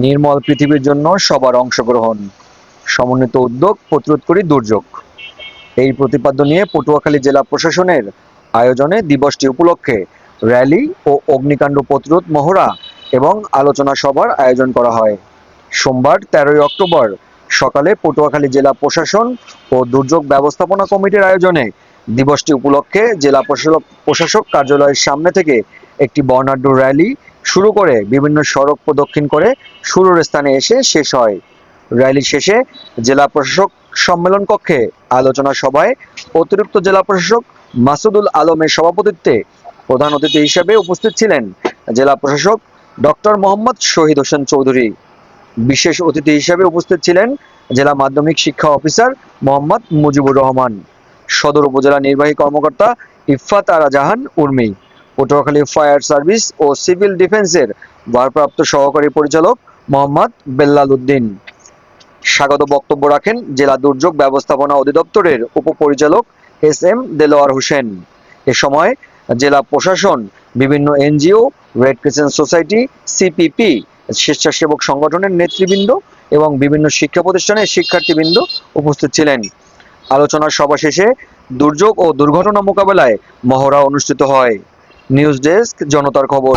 নির্মল পৃথিবীর জন্য সবার অংশগ্রহণ। সমন্বিত উদ্যোগ, প্রতিরোধ করি দুর্যোগ। এই প্রতিপাদ্য নিয়ে পটুয়াখালী জেলা প্রশাসনের আয়োজনে দিবসটি উপলক্ষে র্যালি ও অগ্নিকাণ্ড প্রতিরোধ মহড়া এবং আলোচনা সভার আয়োজন করা হয়। সোমবার তেরোই অক্টোবর সকালে পটুয়াখালী জেলা প্রশাসন ও দুর্যোগ ব্যবস্থাপনা কমিটির আয়োজনে দিবসটি উপলক্ষে জেলা প্রশাসক প্রশাসক কার্যালয়ের সামনে থেকে একটি বর্ণাঢ্য র্যালি শুরু করে বিভিন্ন সড়ক প্রদক্ষিণ করে শুরুর স্থানে এসে শেষ হয়। র্যালি শেষে জেলা প্রশাসক সম্মেলন কক্ষে আলোচনা সভায় অতিরিক্ত জেলা প্রশাসক মাসুদুল আলমের সভাপতিত্বে প্রধান অতিথি হিসেবে উপস্থিত ছিলেন জেলা প্রশাসক ডক্টর মোহাম্মদ শহীদ হোসেন চৌধুরী। বিশেষ অতিথি হিসেবে উপস্থিত ছিলেন জেলা মাধ্যমিক শিক্ষা অফিসার মোহাম্মদ মুজিবুর রহমান। সদর উপজেলা নির্বাহী কর্মকর্তা ইফাত আরা জাহান উর্মি। পটুয়াখালী ফায়ার সার্ভিস ও সিভিল ডিফেন্সের ভারপ্রাপ্ত সহকারী পরিচালক মোহাম্মদ বেল্লাল উদ্দিন। স্বাগত বক্তব্য রাখেন জেলা দুর্যোগ ব্যবস্থাপনা অধিদপ্তরের উপপরিচালক এস এম দেলোয়ার হোসেন। এ সময় জেলা প্রশাসন, বিভিন্ন NGO, red crescent society, CPP, স্বেচ্ছাসেবক সংগঠনের নেতৃবৃন্দ এবং বিভিন্ন শিক্ষা প্রতিষ্ঠানের শিক্ষার্থীবৃন্দ উপস্থিত ছিলেন। আলোচনা সভা শেষে দুর্যোগ ও দুর্ঘটনা মোকাবেলায় মহড়া অনুষ্ঠিত হয়। নিউজ ডেস্ক জনতার খবর।